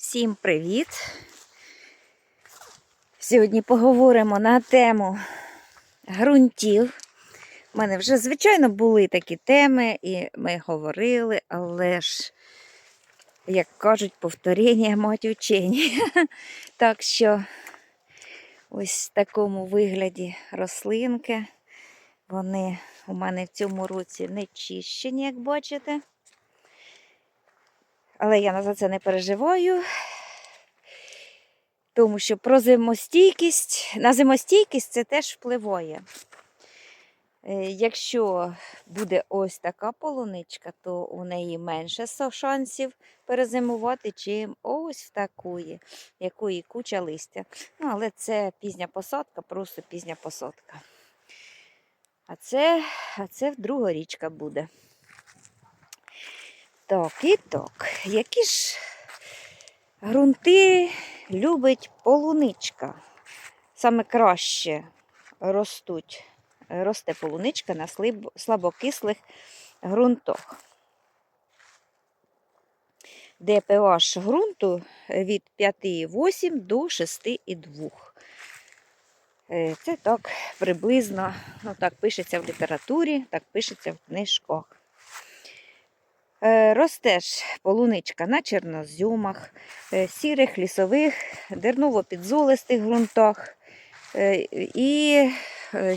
Всім привіт! Сьогодні поговоримо на тему ґрунтів. У мене вже, звичайно, були такі теми, і ми говорили, але ж, як кажуть, повторення мать учені. Так що ось в такому вигляді рослинки. Вони у мене в цьому році не чищені, як бачите. Але я за це не переживаю, тому що про зимостійкість, на зимостійкість це теж впливає. Е, Якщо буде ось така полуничка, то у неї менше шансів перезимувати, чим ось в такої, якої куча листя. Ну, але це пізня посадка, просто пізня посадка. А це, а це другорічка буде. Так, і так. Які ж ґрунти любить полуничка? Саме краще ростуть, росте полуничка на слабокислих ґрунтах. Де pH ґрунту від 5,8 до 6,2. Е, Це так приблизно, ну так пишеться в літературі, так пишеться в книжках. Е, Росте ж полуничка на чорноземах, е, сірих лісових, дерново-підзолистих ґрунтах. Е, І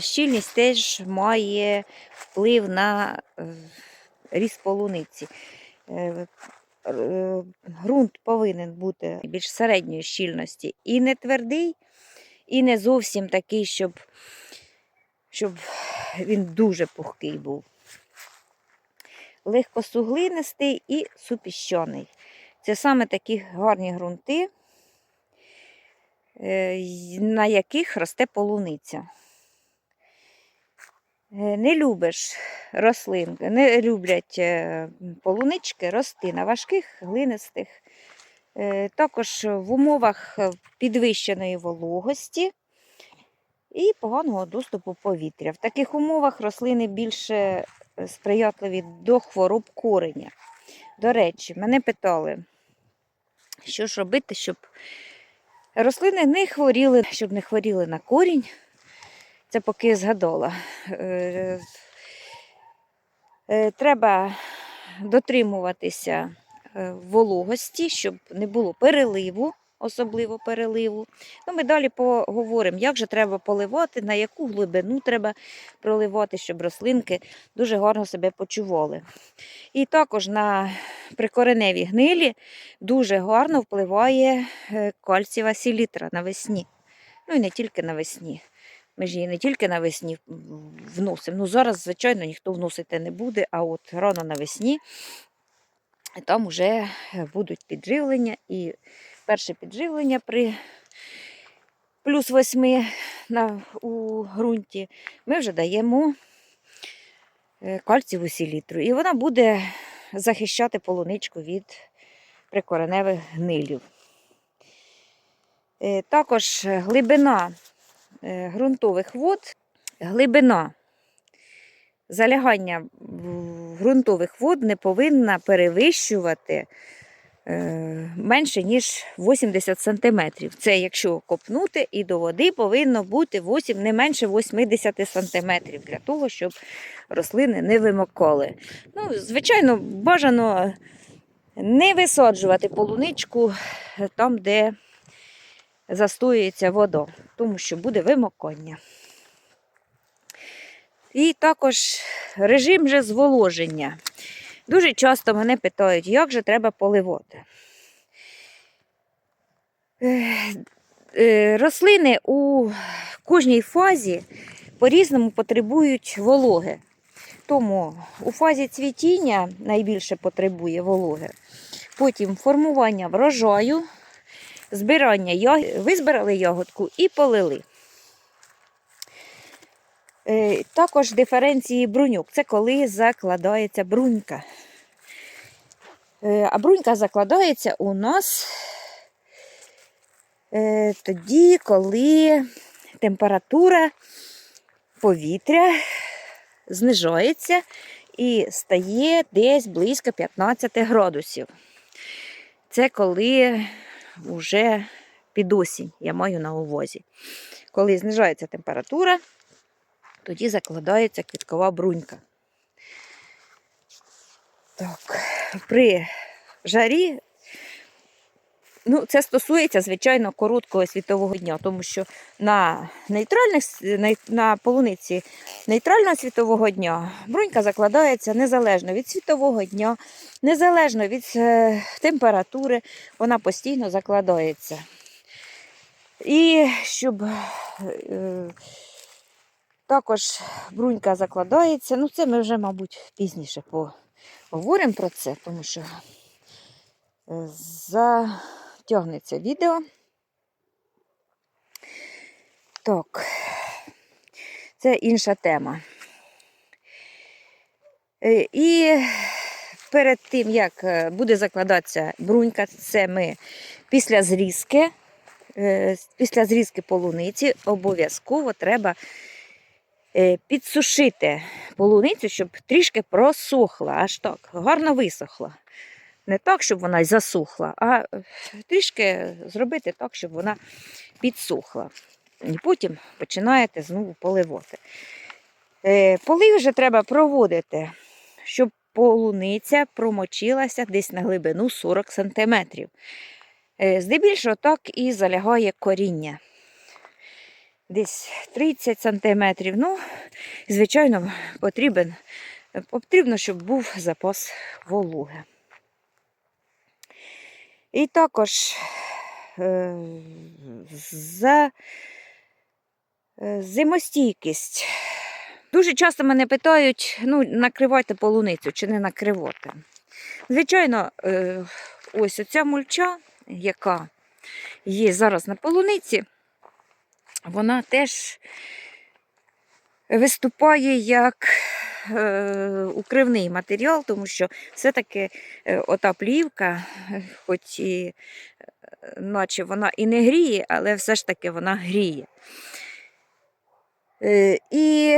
щільність теж має вплив на ріст полуниці. Е, повинен бути більш середньої щільності і не твердий, і не зовсім такий, щоб, щоб він дуже пухкий був легкосуглинистий і супіщаний. Це саме такі гарні ґрунти, е, на яких росте полуниця. Е, Не любиш рослинки, не люблять е, полунички рости на важких глинистих, також в умовах підвищеної вологості і поганого доступу повітря. В таких умовах рослини більше сприятливі до хвороб кореня. До речі, мене питали, що ж робити, щоб рослини не хворіли, щоб не хворіли на корінь. Це поки я згадала. Е, е, Треба дотримуватися е, вологості, щоб не було переливу, особливо переливу. Ну, ми далі поговоримо, як же треба поливати, на яку глибину треба проливати, щоб рослинки дуже гарно себе почували. І також на прикореневі гнилі дуже гарно впливає е, кальцієва селітра навесні. Ну і не тільки навесні. Ми ж її не тільки навесні вносимо. Ну, зараз, звичайно, ніхто вносити не буде, а от рано навесні там вже будуть підживлення. І перше підживлення при плюс 8 на, у ґрунті ми вже даємо е, кальцієву селітру. І вона буде захищати полуничку від прикореневих гнилів. Е, Також глибина е, ґрунтових вод, глибина залягання ґрунтових вод не повинна перевищувати менше, ніж 80 см. Це якщо копнути, і до води повинно бути 8, не менше 80 см для того, щоб рослини не вимокали. Ну, звичайно, бажано не висаджувати полуничку там, де застоюється вода, тому що буде вимокання. І також режим же зволоження. Дуже часто мене питають, як же треба поливати. Е, Рослини у кожній фазі по-різному потребують вологи. Тому у фазі цвітіння найбільше потребує вологи. Потім формування врожаю, збирання ягод, визбирали ягодку і полили. Е, Також диференції бруньок. Це коли закладається брунька. Е, А брунька закладається у нас е, тоді, коли температура повітря знижається і стає десь близько 15 градусів. Це коли вже під осінь, я маю на увазі. Коли знижається температура, тоді закладається квіткова брунька. Так, при жарі, ну, це стосується, звичайно, короткого світового дня, тому що на нейтральних на полуниці нейтрального світового дня брунька закладається незалежно від світового дня, незалежно від е, температури, вона постійно закладається. І щоб е, також брунька закладається, ну це ми вже, мабуть, пізніше поговоримо про це, тому що е, затягнеться відео. Так, це інша тема. Е, І перед тим, як е, буде закладатися брунька, це ми після зрізки, після зрізки полуниці обов'язково треба підсушити полуницю, щоб трішки просохла, аж так, гарно висохла. Не так, щоб вона й засохла, а е, трішки зробити так, щоб вона підсохла. І потім починаєте знову поливати. Е, Полив вже треба проводити, щоб полуниця промочилася десь на глибину 40 см. Здебільшого так і залягає коріння. Десь 30 см. Ну, звичайно, потрібен, потрібно, щоб був запас вологи. І також е, за е, зимостійкість. Дуже часто мене питають, ну, накривайте полуницю чи не накривати. Звичайно, е, ось оця мульча, яка є зараз на полуниці, вона теж виступає як е, укривний матеріал, тому що все-таки е, ота плівка, е, хоч і наче вона і не гріє, але все ж таки вона гріє. І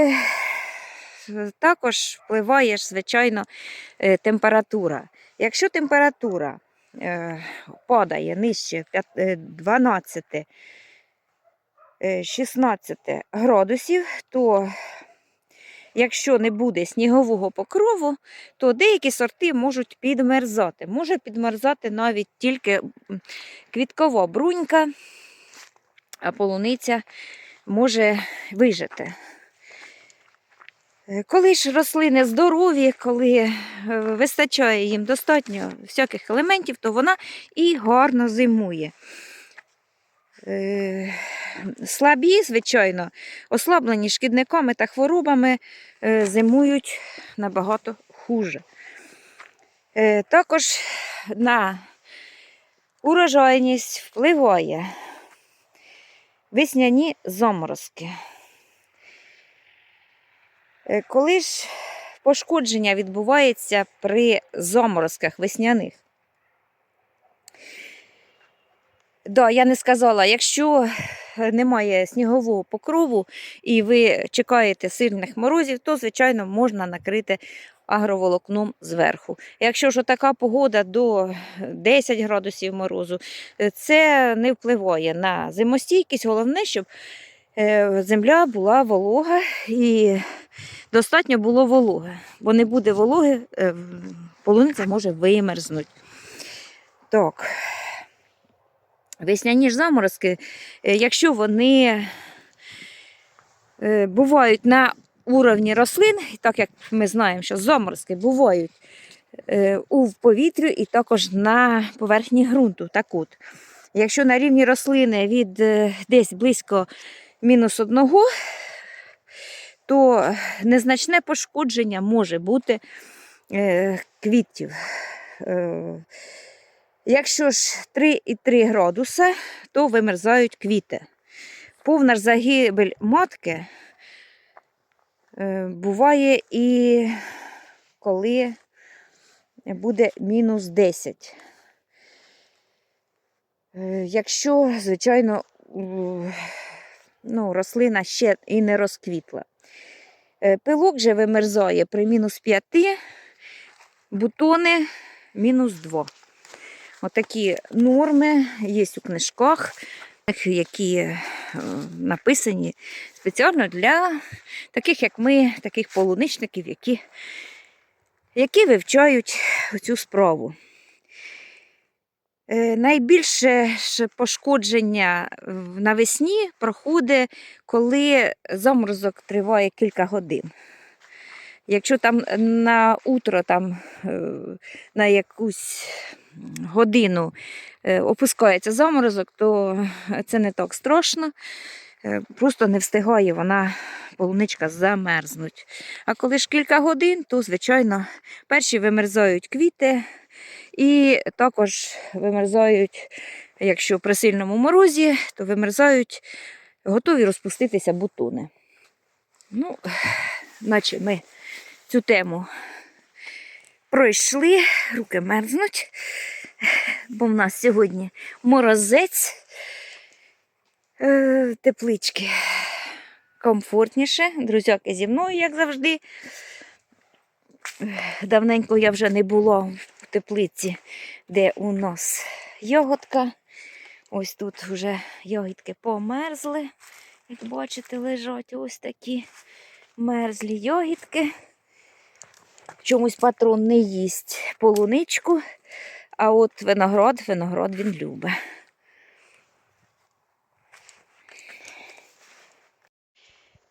також впливає, звичайно, температура. Якщо температура падає нижче е, 12 е, 16 градусів, то якщо не буде снігового покрову, то деякі сорти можуть підмерзати. Може підмерзати навіть тільки квіткова брунька, а полуниця може вижити. Е, Коли ж рослини здорові, коли е, вистачає їм достатньо всяких елементів, то вона і гарно зимує. Е, Слабі, звичайно, ослаблені шкідниками та хворобами, е, зимують набагато хуже. Е, Також на урожайність впливає весняні заморозки. Коли ж пошкодження відбувається при заморозках весняних? Да, я не сказала, якщо е, немає снігового покрову і ви чекаєте сильних морозів, то, звичайно, можна накрити агроволокном зверху. Якщо ж така погода до 10 градусів морозу, е, це не впливає на зимостійкість. Головне, щоб е, земля була волога і достатньо було вологи. Бо не буде вологи, е, полуниця може вимерзнути. Так. Весняні ж заморозки, е, якщо вони е, бувають на уровні рослин, так як ми знаємо, що заморозки бувають е, у повітрі і також на поверхні ґрунту. Так от, якщо на рівні рослини від десь близько мінус одного, то незначне пошкодження може бути квітів. Якщо ж 3,3 градуса, то вимерзають квіти. Повна загибель матки е, буває і коли буде мінус 10. Е, Якщо, звичайно, ну, рослина ще і не розквітла. Е, Пилок же вимерзає при мінус 5, бутони мінус 2. Отакі норми є у книжках, які е, написані спеціально для таких, як ми, таких полуничників, які, які вивчають цю справу. Е, Найбільше пошкодження навесні проходить, коли заморозок триває кілька годин. Якщо там на утро, там, е, на якусь годину е, опускається заморозок, то це не так страшно. Е, Просто не встигає вона, полуничка, замерзнуть. А коли ж кілька годин, то, звичайно, перші вимерзають квіти, і також вимерзають, якщо при сильному морозі, то вимерзають готові розпуститися бутони. Ну, наче ми цю тему пройшли, руки мерзнуть, бо в нас сьогодні морозець, е, теплички комфортніше. Друзяки зі мною, як завжди. Давненько я вже не була в теплиці, де у нас ягодка. Ось тут вже ягідки померзли. Як бачите, лежать ось такі мерзлі ягідки. Чомусь патрон не їсть полуничку, а от виноград, виноград він любить.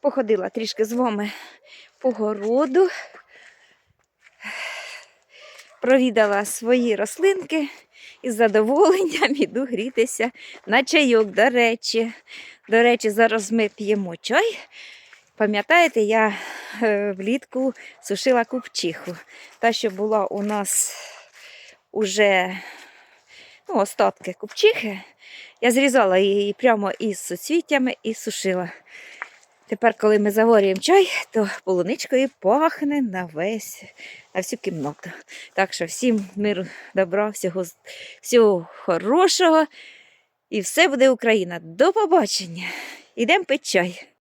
Походила трішки з вами по городу, провідала свої рослинки і з задоволенням іду грітися на чайок, до речі. До речі, зараз ми п'ємо чай. Пам'ятаєте, я е, влітку сушила купчиху. Та, що була у нас уже ну, остатки купчихи. Я зрізала її прямо із суцвіттями і сушила. Тепер, коли ми заварюємо чай, то полуничкою пахне на весь, на всю кімнату. Так що всім миру, добра, всього, всього хорошого. І все буде Україна. До побачення. Ідемо пити чай.